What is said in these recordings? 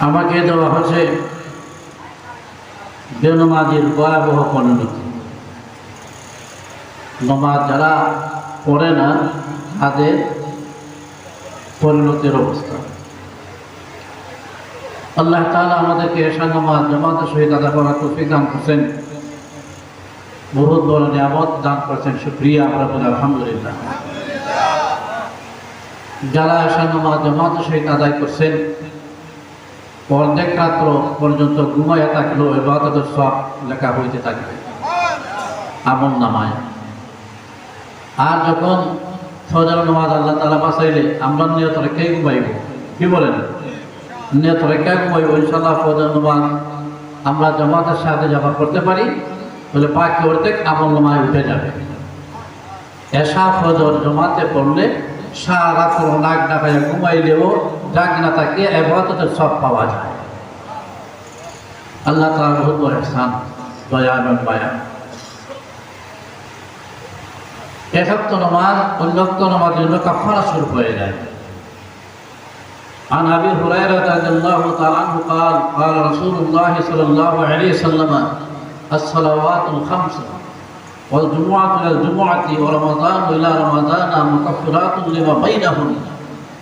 আমাকে দেওয়া হচ্ছে বেনমাজির ভয়াবহ পরিণতি নমাজ যারা পড়ে না, তাদের পরিণতির অবস্থা। আল্লাহ তালা আমাদেরকে এসা নমাজ, জামাতের সহিত আদা করার তৌফিক দান করছেন। বহুত বড় নিয়ামত দান করছেন। সুপ্রিয়া আমরা আলহামদুলিল্লাহ। যারা এসা নমাজ, জামাতের সহিত আদায় করছেন অর্ধেক রাত্র পর্যন্ত ঘুমাইয়া থাকলেও এবাদতের সব লেখা হইতে থাকবে। আমল নামায়। আর যখন ফজর নামাজ আল্লাহ তালা বাসাইলে আমরা নিয়ত রেখাই ঘুমাইব? কি বলেন? নিয়ত রেখাই ঘুমাইব? ইনশাল্লাহ ফজর নামাজ আমরা জমাতের সাথে জমা করতে পারি, তাহলে বাকি অর্ধেক আমল নামায় উঠে যাবে। এসা ফজর জমাতে পড়লে সারা রাত্র নাক ডাকায় ঘুমাইলেও ডাক না থাকে এবাদতের সব পাওয়া যায় আল্লাহ তালা বহুত বড় স্থান দয়া এবং মায়া এসপ্ত নমাজ অন্যক্ত নমাজের জন্য কাফারা শুরু হয়ে যায় عن ابي هريره رضي الله تعالى عنه قال قال رسول الله صلى الله عليه وسلم الصلوات الخمس والجمعة إلى الجمعة ورمضان إلى رمضان مكفرات لما بينهم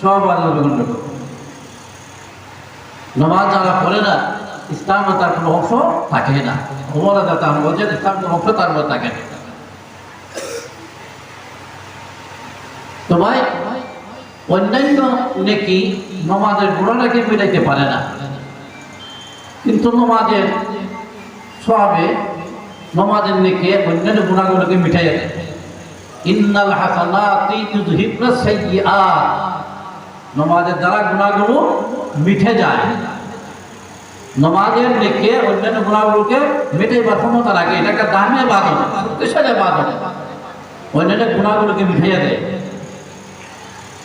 সব আবাদত গন্ডগোল নামাজ যারা পড়ে না, ইসলামে তার কোনো অংশ থাকে না। ওমরা তার বলছেন, ইসলাম কোনো অংশ তার মধ্যে থাকে না। তো ভাই, অন্যান্য নেকি নমাজের গুণাটাকে মিলাইতে পারে না? কিন্তু নমাজের সবে নমাজের নেকে অন্যান্য গুণাগুলোকে মিঠাই দেয়। ইন্নাল হাসানাতি ইউযহিবনা সাইয়্যাত নমাজের দ্বারা গুণাগুলো মিঠে যায়। নমাজের নেকে অন্যান্য গুণাগুলোকে মিটাইবার ক্ষমতা রাখে এটাকে দামে বাঁধন শক্তিশালী বাঁধন অন্যান্য গুণাগুলোকে মিঠাইয়া দেয়।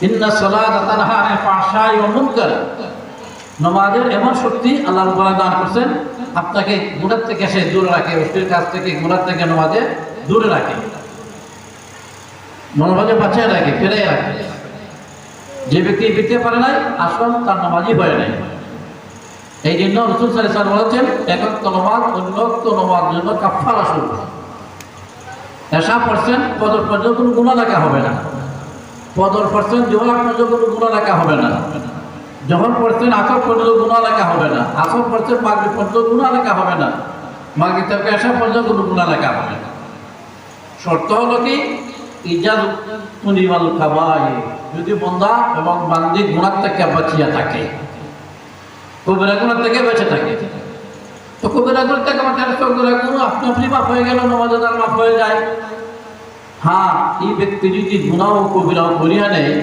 ইন্না সালাত তানহা নমাজের এমন শক্তি আল্লাহ রাব্বুল দান করছেন, আপনাকে গুনাহ থেকে সে দূরে রাখে, অশ্লীল কাজ থেকে, গুনাহ থেকে নমাজে দূরে রাখে। নমাজে বাঁচিয়ে রাখে ফিরে রাখে। যে ব্যক্তি বিতে পারে নাই আসল তার নমাজই হয় নাই। এই জন্য রসুল সাল্লাল্লাহু বলেছেন একক নমাজ অন্যক্ত নমাজ জন্য কাফারা শুরু। এসা পার্সেন্ট পদর পর্যন্ত কোনো গুণা লেখা হবে না। পদর পার্সেন্ট জোহর পর্যন্ত কোনো গুণা লেখা হবে না। যখন পার্সেন্ট আসর পর্যন্ত গুণা লেখা হবে না। আসর পার্সেন্ট মাগরি পর্যন্ত গুণা লেখা হবে না। মাগরি থেকে এসা পর্যন্ত কোনো গুণা লেখা হবে না। শর্ত হলো কি? তুনিমাল খাবাই যদি বন্দা এবং বান্দি গুণার থেকে বাঁচিয়া থাকে কবিরা গুণার থেকে বেঁচে থাকে। তো কবিরা গুণ থেকে বাঁচার কবিরা গুণ আপনি আপনি মাফ হয়ে গেল, নমাজে তার মাফ হয়ে যায়। হ্যাঁ এই ব্যক্তি যদি গুণাও কবিরাও করিয়া নেয়,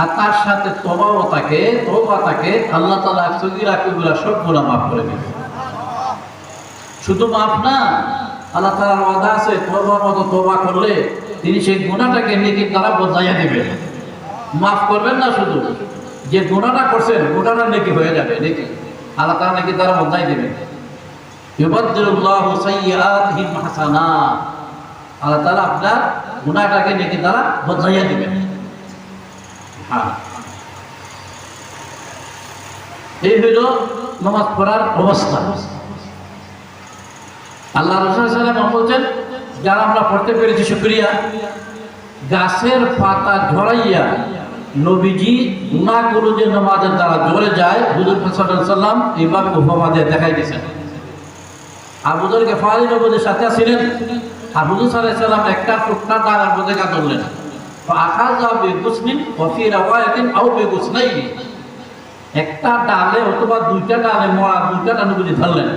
আর তার সাথে তবাও থাকে তবা তাকে আল্লাহ তালা সগিরা কবিরা সব গুণা মাফ করে দেবে। শুধু মাফ না, আল্লাহ তালার ওয়াদা আছে তবার মতো তবা করলে তিনি সেই গুণাটাকে নেকি দ্বারা বদলাইয়া দেবেন। মাফ করবেন না শুধু। যে গোনাটা করছেন গোনাটা নেকি হয়ে যাবে, নেকি। আল্লাহ তালা নাকি তারা বদলাই দেবেন। আল্লাহ তালা আপনার গুণাটাকে নেকি দ্বারা বদলাইয়া দেবেন। হ্যাঁ। এই হইল নমাজ পড়ার অবস্থা। আল্লাহ রসুলাম বলছেন, যারা আমরা পড়তে পেরেছি, শুক্রিয়া। গাছের পাতা ঝরাইয়া নবীজি গুণাগুলো যে নমাজের দ্বারা জোরে যায়, হুজুর সাল্লাম এইভাবে উপমা দিয়ে দেখাই দিয়েছেন। আবুদর গেফারি নবীদের সাথে ছিলেন আর হুজুর সাল্লাম একটা টুকরা ডাঙার মধ্যে কা ধরলেন একটা ডালে অথবা দুইটা ডালে মরা দুইটা ডালে বুঝি ধরলেন।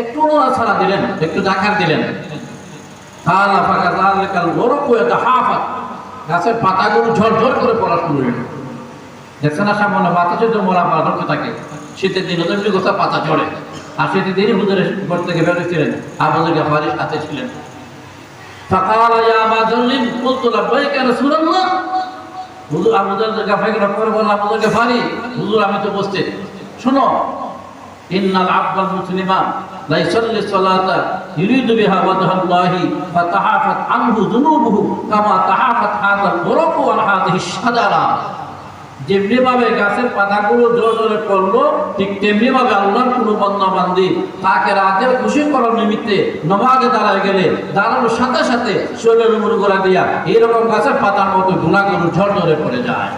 একটু ছাড়া দিলেন, একটু ডাকার দিলেন। গাছের পাতাগুলো ঝরঝর করে পড়া শুরু হইল দেখছে না সামনে বাতাসে তো মরা পাতা ধরতে থাকে শীতের দিনে তো এমনি গোছা পাতা ঝরে আর শীতের দিনই হুজুরের ঘর থেকে বেরোচ্ছিলেন আবুদের গাফারির সাথে ছিলেন فقال يا ابا ذر قلت لبيك يا رسول الله হুজুর আবুদের গাফারিকে লক্ষ্য করে বললাম আবুদের গাফারি হুজুর আমি তো বসতে শোনো ইন্নাল আব্বাল মুসলিমান লা ইসাল্লি সালাতা ইউরিদু বিহা ওয়াজহাল্লাহি ফাতাহাফাত আনহু যুনুবুহু কামা তাহাফাত হাদাল ওয়ারাকু আল শাজারা গাছের পাতাগুলো জোর জোরে পড়ল, ঠিক তেমনি আল্লাহর কোনো বন্যা বান্ধি তাকে রাতের খুশি করার নিমিত্তে নমাজে দাঁড়ায় গেলে দাঁড়ানোর সাথে সাথে শরীরের উপর গোলা দিয়া এইরকম গাছের পাতার মতো গুণাগুলো ঝড় জোরে পড়ে যায়।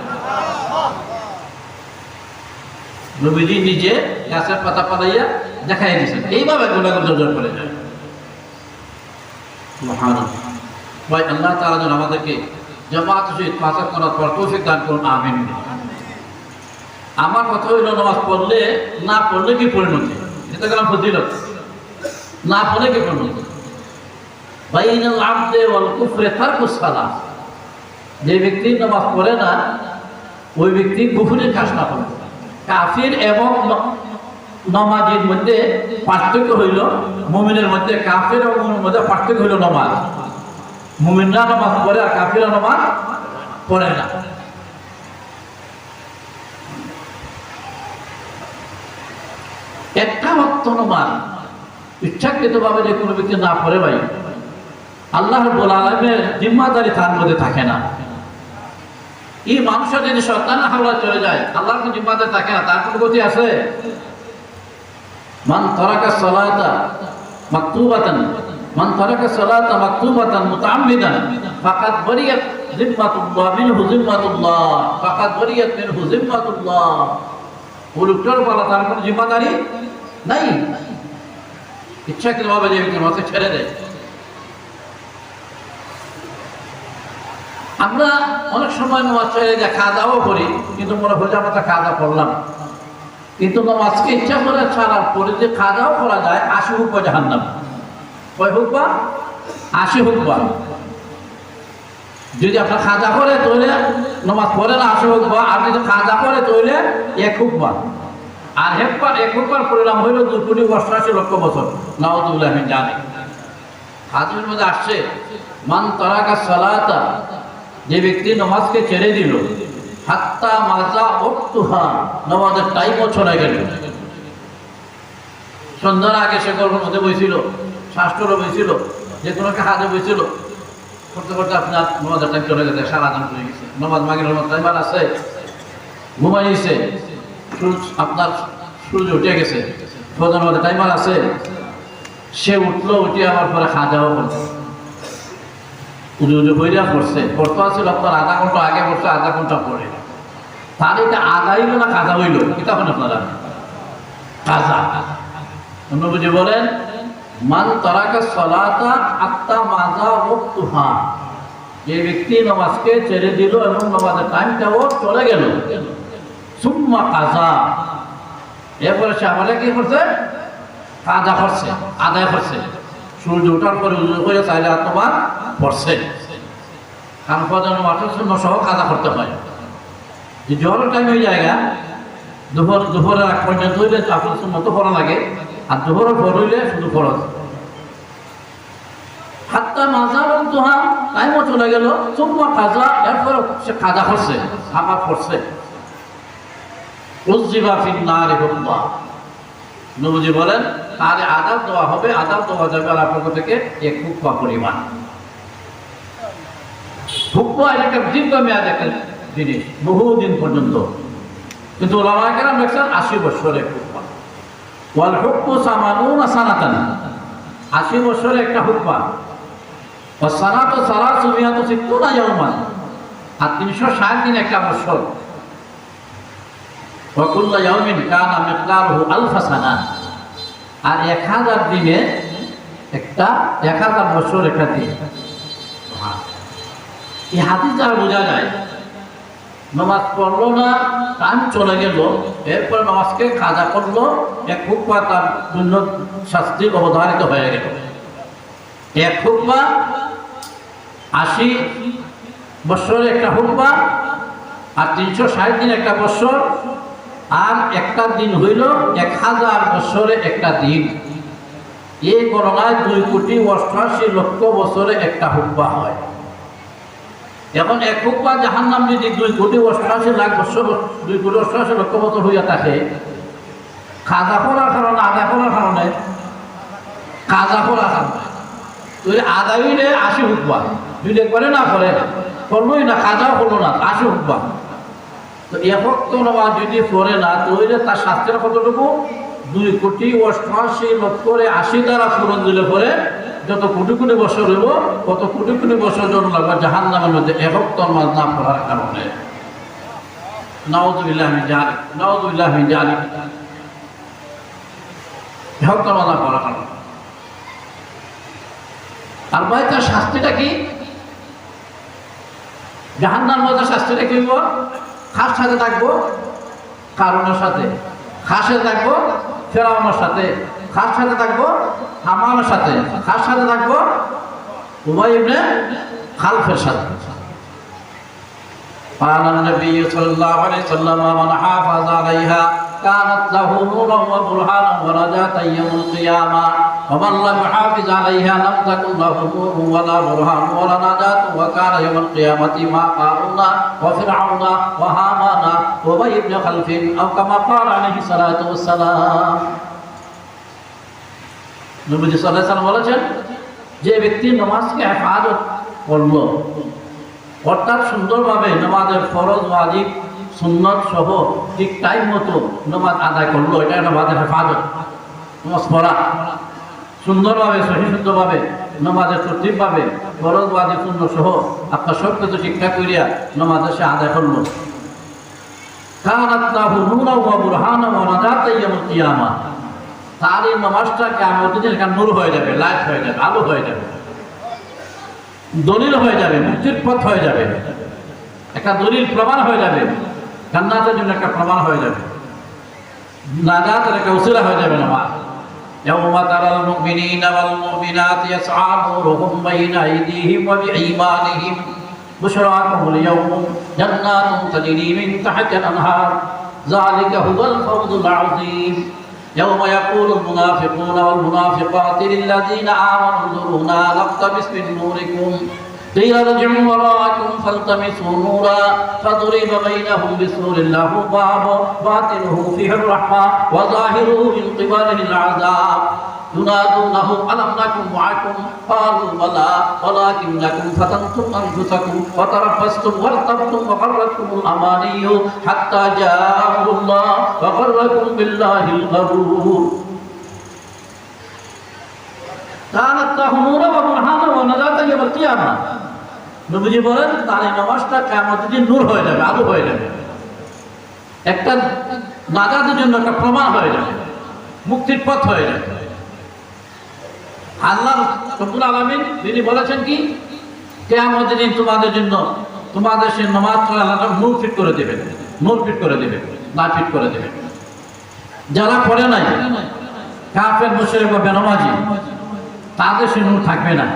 নবীজি নিজে গাছের পাতা পালাইয়া দেখাই দিয়েছেন এইভাবে ঝড় ঝড় পড়ে যায়। মহান ভাই আল্লাহ তাআলা যেন আমাদেরকে জামাত সহিত পাচার করার পর তৌফিক দান করুন আমিন। আমার কথা হইল নামাজ পড়লে না পড়লে কি পরিণতি? এটা গেলাম ফজিলত? না পড়লে কি পরিণতি? বাইনাল আবদে ওয়াল কুফরে তারকুস সালাহ যে ব্যক্তি নামাজ পড়ে না ওই ব্যক্তি কুফুরের কাজ না করে কাফির এবং নমাজের মধ্যে পার্থক্য হইল, মুমিনের মধ্যে কাফির এবং মধ্যে পার্থক্য হইল নমাজ। মুমিনরা নামাজ পড়ে আর কাফিরা নামাজ পড়ে না। একটা মাত্র নমাজ ইচ্ছাকৃতভাবে যে কোনো ব্যক্তি না পড়ে ভাই, আল্লাহ রব্বুল আলমের জিম্মাদারি তার মধ্যে থাকে না। এই মানুষের যদি সন্তান হাওড়া চলে যায়, আল্লাহর কোনো জিম্মাদারি থাকে না, তার কোনো গতি আছে? মান তরাকা সলাতা মাকতুবাতান, মান তরাকা সলাতা মাকতুবাতান মুতাআম্মিদান ফাকাদ বারিয়াত জিম্মাতুল্লাহ মিনহু জিম্মাতুল্লাহ, ফাকাদ বারিয়াত মিনহু জিম্মাতুল্লাহ। ও লোকটার বলা তার কোনো জিম্মাদারি নাই। ইচ্ছাকৃতভাবে যে ব্যক্তি মাকে ছেড়ে দেয়। আমরা অনেক সময় নামাজ ছেড়ে যে খাওয়া করি, কিন্তু মনে হয় আমরা তো খাওয়া করলাম। কিন্তু নামাজকে ইচ্ছা করে ছাড়ার পরে যে খাওয়া করা যায় আশি হুক বা জাহান্নাম। কয় হুক বা আশি হুক বা যদি আপনার খাজা করে তৈলে নমাজ পড়ে না আশি হুক বা আর যদি খাজা করে তৈলে এক হুক বা আর হেকবার এক হুকবার পরিণাম হইল দুই কোটি অষ্টাশি লক্ষ বছর। নাওদুল্লাহ আমি জানি হাজমের মধ্যে আসছে, মান তরাকা সালাতা যে ব্যক্তি নমাজকে ছেড়ে দিল, হাত্তা মাজা অক্তুহা নমাজের টাইমও ছড়া গেল। সন্ধ্যার আগে সে মধ্যে বইছিল, শাস্ত্রও বইছিল, যে কোনো হাজে বইছিল। করতে করতে আপনার নমাজের টাইম চলে গেছে, সারা দিন চলে গেছে। নমাজ মাগের টাইম আছে। ঘুমাইছে। সূর্য, আপনার সূর্য উঠে গেছে। মধ্যে টাইমার আছে। সে উঠল, উঠে আমার পরে খাওয়া দাওয়া করছে উজু উজু হইয়া পড়ছে। পড়তে আছিল আপনার আধা ঘণ্টা আগে পড়ছে, আধা ঘণ্টা পরে। তার এটা আধা হইল না কাজা হইল? কিতা কোন আপনারা কাজা। নবীজি বলেন, মান তরাকা সলাতা আত্মা মাজা ওয়াক্তুহা যে ব্যক্তি নামাজকে ছেড়ে দিল এবং নামাজের টাইমটাও চলে গেল। সুম্মা কাজা। এরপরে সে আমাদের কি করছে? কাজা করছে, আদায় করছে। সূর্য ওঠার পরে উজু করে চাইলে আর তোমার পড়ছে। কারণ পর্যন্ত মাঠের শূন্য সহ কাজা করতে হয়। যে জোহরের টাইম হয়ে জায়গা, দুপুর দুপুরের আগ পর্যন্ত হইলে আপনার শূন্য তো পড়া লাগে। আর দুপুরের পর হইলে শুধু ফরজ হাত্তা মাজা এবং তোহা টাইমও চলে গেল চুম্মা কাজা সে কাজা করছে আমার পড়ছে। উজ্জিবা ফিন্নারে হুম্মা। নবজি বলেন, তাহলে আদাব দেওয়া হবে, আদাব দেওয়া যাবে আল্লাহ পক্ষ থেকে এক হুক্কা পরিমাণ। এটা একটা দীর্ঘমেয়াদ একটা জিনিস বহুদিন পর্যন্ত। কিন্তু ওলামা দেখছেন আশি বছরের হুক্কা ওয়াল সানাতান। আশি বছরের একটা হুক্কা ও সানাত সারা সুমিয়াত সিত্তুনা ইয়াউমান। আর তিনশো ষাট দিন একটা বছর। আর এক হাজার দিনে একটা, এক হাজার বোঝা যায় চলে গেল, এরপর নামাজকে কাজা করল এক হুকমা তার জন্য শাস্তি অবধারিত হয়ে গেল। এক হুকমা আশি বছরে একটা হুকমা আর তিনশো ষাট দিন একটা বছর আর একটা দিন হইল এক হাজার বছরে একটা দিন। এই গণনায় দুই কোটি অষ্টআশি লক্ষ বছরে একটা হুকমা হয়। এখন এক হুকমা জাহান নাম যদি দুই কোটি অষ্টআশি লাখ বছর, দুই কোটি অষ্টআশি লক্ষ বছর হইয়া থাকে, খাজা করার কারণে আদা করার কারণে কাজা করার কারণে। তুই আদায় হইলে আশি হুকবা যদি একবারে না করে, করলোই না কাজাও করল না, আশি হুকবা তো একক নামাজ যদি পড়ে না তৈরি, তার শাস্ত্রের কতটুকু? দুই কোটি অষ্টআশি লক্ষরে আশি দ্বারা পূরণ দিলে পরে যত কোটি কোটি বছর হইব, কত কোটি কোটি বছর জন্য লাগবে জাহান নামের মধ্যে একক নামাজ না পড়ার কারণে। আর ভাই তার শাস্তিটা কি? জাহান্নার মধ্যে শাস্তিটা কি খাস সাথে থাকবো কারণের সাথে খাসে থাকবো ফেরাউনের সাথে খাস সাথে থাকবো হামানের সাথে খাস সাথে থাকবো উভয় ইবনে খালফের সাথে قال النبي صلى الله عليه وسلم من حافظ عليها كانت له نورا وبرهانا ونجاة يوم القيامة ومن لم يحافظ عليها لم تكن له نور ولا برهان ولا نجاة وكان يوم القيامة مع قارون وفرعون وهامان وابي بن خلف أو كما قال عليه الصلاة والسلام নবীজি সাল্লাহ সাল্লাম বলেছেন যে ব্যক্তি নমাজকে হেফাজত করলো অর্থাৎ সুন্দরভাবে নমাজের ফরজ ওয়াজিব সুন্নত সহ ঠিক টাইম মতো নমাজ আদায় করলো এটা নমাজের হেফাজত নমাজ পড়া সুন্দরভাবে সহি শুদ্ধভাবে নমাজের সঠিকভাবে ফরজ, ওয়াজিব সুন্নত সহ আপনার সব কিছু ঠিকঠাক করিয়া নমাজে সে আদায় করল কানাত লাহু নূরা ওয়া বুরহানা ওয়া তার এই নমাজটা কিয়ামত দিন নূর হয়ে যাবে, লাইট হয়ে যাবে, আলো হয়ে যাবে, দলিল হয়ে যাবে মুক্তির পথ হয়ে যাবে, একটা দলিল প্রমাণ হয়ে যাবে, জান্নাতের জন্য একটা প্রমাণ হয়ে যাবে, নাজাতের একটা উসিলা হয়ে যাবে নামাজ। يوم ترى المؤمنين والمؤمنات يسعى نورهم بين أيديهم وبأيمانهم. بشراكم اليوم جنات تجري من تحت الأنهار. ذلك هو الفوز العظيم. يوم يقول المنافقون والمنافقات للذين آمنوا انظرونا نقتبس من نوركم. قيل ارجعوا وراءكم فالتمسوا نورا فضرب بينهم بسور له باب باطنه فيه الرحمة وظاهره من قبله العذاب. ينادونهم ألم نكن معكم؟ قالوا بلى ولكنكم فتنتم أنفسكم وتربصتم وارتبتم وغرتكم الأماني حتى جاء الله وغركم بالله الغرور. كانت نورا وبرهانا ونجاة يوم القيامة. নবীজি বলেন তার এই নামাজটা কেমন দিন নূর হয়ে যাবে, আলো হয়ে যাবে। একটা নাজাদের জন্য একটা প্রমাণ হয়ে যাবে, মুক্তির পথ হয়ে যাবে। আল্লাহ রব্বুল আলমিন, তিনি বলেছেন কি? কেমন দিন তোমাদের জন্য, তোমাদের সে নমাজ আল্লাহ নূর ফিট করে দেবে নূর ফিট করে দেবে না ফিট করে দেবে যারা পড়ে নাই, কাফের, মুশরিক বা বেনমাজি, তাদের সে নূর থাকবে না।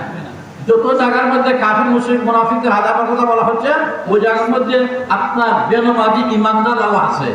যত জায়গার মধ্যে কাফির মুসলিম মুনাফিকদের হাজার কথা বলা হচ্ছে, ওই জায়গার মধ্যে আপনার বেনমাজি ইমানদার আছে।